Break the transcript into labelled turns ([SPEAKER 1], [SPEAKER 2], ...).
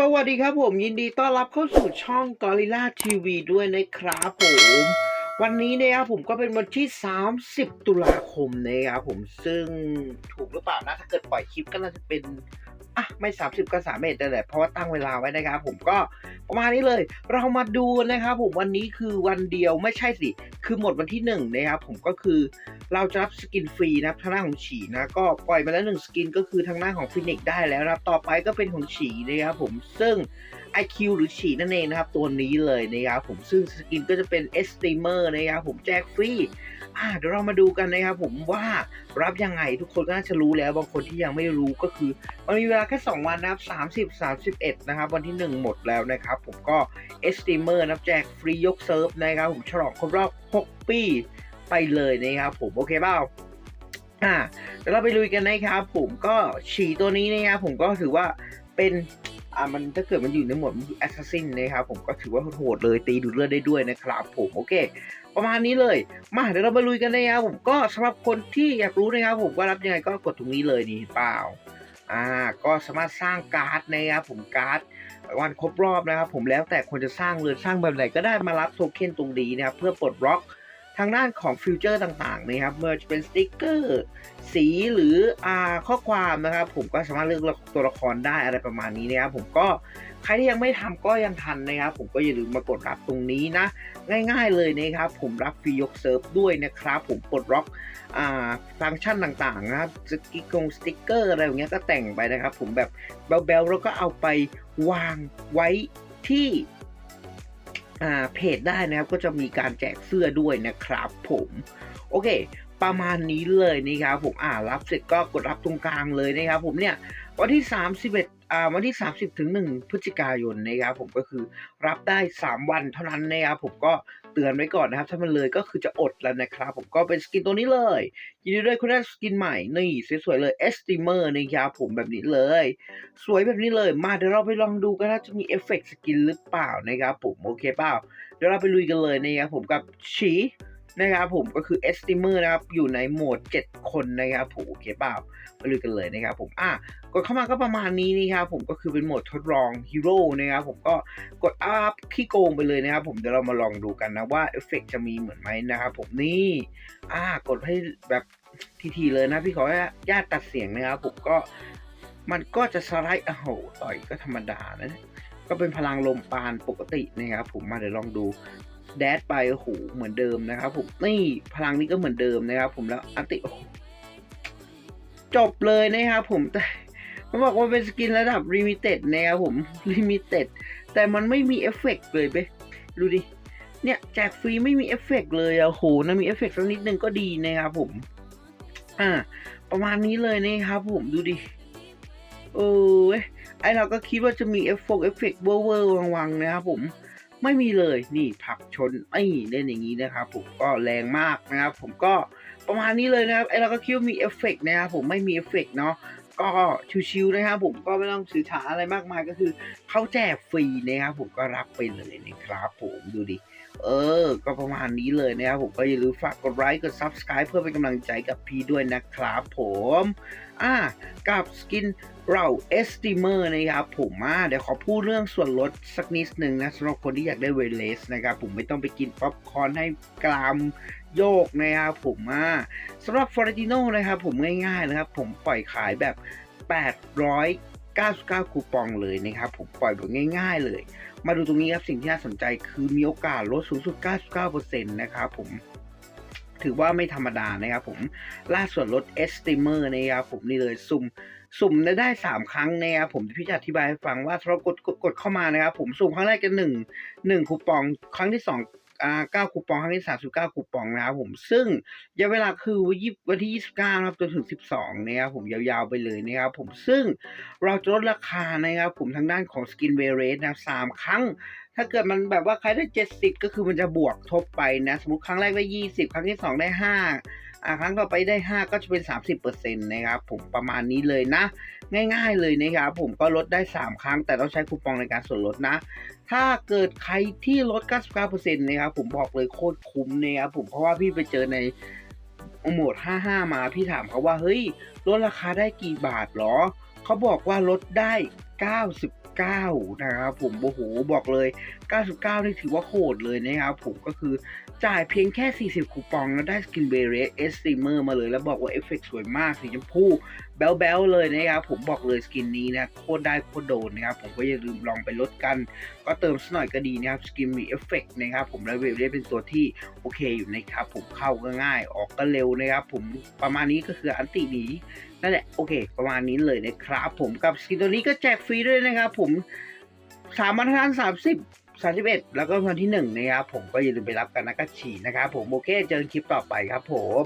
[SPEAKER 1] สวัสดีครับผมยินดีต้อนรับเข้าสู่ช่อง Gorilla TV ด้วยนะครับผม วันนี้นะครับผมก็เป็นวันที่ 30 ตุลาคมนะครับผมซึ่งถูกหรือเปล่านะถ้าเกิดปล่อยคลิปก็น่าจะเป็น อะไม่ 30 ก็3เมตรนั่นแหละเพราะว่าตั้งเวลาไว้นะครับผมก็ประมาณนี้เลย เรามาดูนะครับผมวันนี้คือวันเดียวไม่ใช่สิ คือหมดวันที่หนึ่งนะครับผมก็คือเราจะรับสกินฟรีนะทางหน้าของฉีนะ ก็ปล่อยมาแล้วหนึ่งสกินก็คือทางหน้าของฟินิกได้แล้วนะต่อไปก็เป็นของฉีนะครับผมซึ่ง IQ หรือฉีนั่นเองนะครับ ตัวนี้เลยนะครับผมซึ่งสกินก็จะเป็น e s t r e a m e r นะครับผมแจกฟรีอ่าเดี๋ยวเรามาดูกันนะครับผมว่ารับยังไงทุกคนก็น่าจะรู้แล้วบางคนที่ยังไม่รู้ก็คือ มันมีเวลาแค่2วันนะครับ30 31 นะครับ วันที่ 1 หมดแล้วนะครับ ผมก็ e s t r e a m e r นะครับแจกฟรียกเซิร์ฟนะครับผมฉลองครบรอบ 6 ปีไปเลยนะครับผมโอเคเปล่าอ่าเดี๋ยวเราไปลุยกันนะครับผมก็ฉีตัวนี้นะครับผมก็ถือว่าเป็น อ่ามันถ้าเกิดมันอยู่ในหมวดแอสซัสซินนะครับผมก็ถือว่าโหดเลยตีดูดเลือดได้ด้วยนะครับผมโอเค ประมาณนี้เลย มาเดี๋ยวเรามาลุยกันนะครับผมก็สำหรับคนที่อยากรู้นะครับผมว่ารับยังไงก็กดตรงนี้เลยนี่เห็นเปล่าอ่าก็สามารถสร้างการ์ดนะครับผมการ์ดวันครบรอบนะครับผมแล้วแต่คนจะสร้างเลยสร้างแบบไหนก็ได้มารับโทเค็นตรงนี้นะครับเพื่อปลดล็อก ทางด้านของฟิวเจอร์ต่างๆนะครับเมื่อจะเป็นสติกเกอร์สีหรืออ่าข้อความนะครับ ผมก็สามารถเลือกตัวละครได้อะไรประมาณนี้นะครับ ผมก็ใครที่ยังไม่ทำก็ยังทันนะครับ ผมก็อย่าลืมมากดรับตรงนี้นะ ง่ายๆเลยนะครับ ผมรับฟรียกเซิร์ฟด้วยนะครับ ผมปลดล็อกอ่าฟังก์ชันต่างๆนะครับสติ๊กงสติ๊กเกอร์อะไรอย่างเงี้ยก็แต่งไปนะครับ ผมแบบแบลๆแล้วก็เอาไปวางไว้ที่ เพจได้นะครับก็จะมีการแจกเสื้อด้วยนะครับผมโอเค ประมาณนี้เลยนะครับผมอ่ารับเสร็จก็กดรับตรงกลางเลยนะครับผมเนี่ยวันที่ 31อ่า วันที่ 30 ถึง 1 พฤศจิกายนนะครับผมก็คือรับได้ 3 วันเท่านั้นนะครับผมก็เตือนไว้ก่อนนะครับ ถ้ามันเลยก็คือจะอดแล้วนะครับ ผมก็เป็นสกินตัวนี้เลยยินดีด้วยคุณได้สกินใหม่นี่สวยๆเลย e s t i m e r นะครับผมแบบนี้เลย สวยแบบนี้เลย มาเดี๋ยวเราไปลองดูกันนะจะมีเอฟเฟกต์สกินหรือเปล่านะครับผมโอเคเปล่าเดี๋ยวเราไปลุยกันเลยนะครับผมกับชี นะครับผมก็คือ estimer นะครับอยู่ในโหมด 7 คนนะครับผมโอเคเปล่าไปลุยกันเลยนะครับผมอะกดเข้ามาก็ประมาณนี้นะครับผมก็คือเป็นโหมดทดลองฮีโร่นะครับผมก็กดอัพขี้โกงไปเลยนะครับผมเดี๋ยวเรามาลองดูกันนะว่าเอฟเฟกจะมีเหมือนไหมนะครับผมนี่อ่ากดให้แบบทีๆเลยนะพี่ขอให้ญาติตัดเสียงนะครับผมก็มันก็จะสไลด์โอ้โหต่อยก็ธรรมดานะ ก็เป็นพลังลมปานปกตินะครับผมมาเดี๋ยวลองดู แดดไปโอ้โหเหมือนเดิมนะครับผมนี่พลังนี้ก็เหมือนเดิมนะครับ ผมแล้วอัติโอ้จบเลยนะครับผมแต่มันบอกว่าเป็นสกินระดับลิมิเต็ดนะครับผมลิมิเต็ดแต่มันไม่มีเอฟเฟกต์เลยเบ้ดูดิเนี่ยแจกฟรีไม่มีเอฟเฟกต์เลยอะโหนะมีเอฟเฟกต์สักนิดนึงก็ดีนะครับผม อ่า ประมาณนี้เลยนะครับผมดูดิเออไอเราก็คิดว่าจะมีเอฟเฟกต์เอฟเฟกต์เวอร์เวอร์วังๆนะครับผม ไม่มีเลยนี่ผักชนไอ้เล่นอย่างนี้นะครับผมก็แรงมากนะครับ ผมก็ประมาณนี้เลยนะครับไอเราก็คิดว่ามีเอฟเฟกต์นะครับผมไม่มีเอฟเฟกต์เนาะก็ชิวๆนะครับผมก็ไม่ต้องสื่อสารอะไรมากมายก็คือเขาแจกฟรีนะครับผมก็รับไปเลยนะครับผมดูดิ เออ ก็ประมาณนี้เลยนะครับผมก็อย่าลืมฝากกดไลค์กด Subscribe เพื่อเป็นกำลังใจกับพี่ด้วยนะครับผมอ่ากับสกินเราเอสติเมอร์นะครับผมอ่าเดี๋ยวขอพูดเรื่องส่วนลดสักนิดหนึ่งนะสำหรับคนที่อยากได้เวเลสนะครับผมไม่ต้องไปกินป๊อปคอร์นให้กรามโยกนะครับผมอ่าสำหรับฟอร์ติโนนะครับผมง่ายๆนะครับผมปล่อยขายแบบ 99 คูปองเลยนะครับ ผมปล่อยแบบง่ายๆเลย มาดูตรงนี้ครับสิ่งที่น่าสนใจคือมีโอกาสลดสูงสุด 99%นะครับผมถือว่าไม่ธรรมดานะครับผมล่าส่วนลด estimer นะครับผมนี่เลยสุ่มสุ่มได้ได้ 3 ครั้งนะครับผมพี่จะอธิบายให้ฟังว่าถ้าเรากดกดกดเข้ามานะครับผมสุ่มครั้งแรกกันหนึ่งหนึ่งคูปอง ครั้งที่สอง เก้าคูปองครั้งที่สามสิบเก้าคูปองนะครับผมซึ่งระยะเวลาคือวันที่ยี่สิบเก้านะครับจนถึงสิบสองนะครับผมยาวๆไปเลยนะครับผมซึ่งเราจะลดราคานะครับผมทางด้านของสกินเวเรสนะครับสามครั้งถ้าเกิดมันแบบว่าใครได้เจ็ดสิบก็คือมันจะบวกทบไปนะ สมมติครั้งแรกได้ยี่สิบครั้งที่สองได้ห้า ครั้งต่อไปได้ห้าก็จะเป็นสามสิบเปอร์เซ็นต์นะครับผมประมาณนี้เลยนะ ง่ายๆเลยนะครับผมก็ลดได้ 3 ครั้ง แต่ต้องใช้คูปองในการส่วนลดนะ ถ้าเกิดใครที่ลด 99%นะครับผมบอกเลยโคตรคุ้มนะครับผมเพราะว่าพี่ไปเจอในโหมด 55 มาพี่ถามเขาว่าเฮ้ยลดราคาได้กี่บาทหรอ เขาบอกว่าลดได้ 99 นะครับผมโอ้โหบอกเลย99นี่ถือว่าโหดเลยนะครับผมก็คือจ่ายเพียงแค่ 40 คูปองแล้วได้สกินเบรสเอสซีเมอร์มาเลย แล้วบอกว่าเอฟเฟกต์สวยมากสีชมพูแบ๊วๆเลยนะครับผมบอกเลยสกินนี้นะโคตรได้โคตรโดนนะครับผมก็อย่าลืมลองไปลดกัน ก็เติมสักหน่อยก็ดีนะครับสกินมีเอฟเฟกต์นะครับผมแล้วเวฟได้เป็นตัวที่โอเคอยู่นะครับผมเข้าก็ง่ายออกก็เร็วนะครับผมประมาณนี้ก็คืออันติหนีนั่นแหละโอเค ประมาณนี้เลยนะครับผมกับสกินตัวนี้ก็แจกฟรีด้วยนะครับผมสามวันทานสามสิบ 31 แล้วก็วันที่หนึ่งนะครับผมก็อย่าลืมไปรับกันนะก็ฉี่นะครับผมโอเคเจอกันคลิปต่อไปครับผม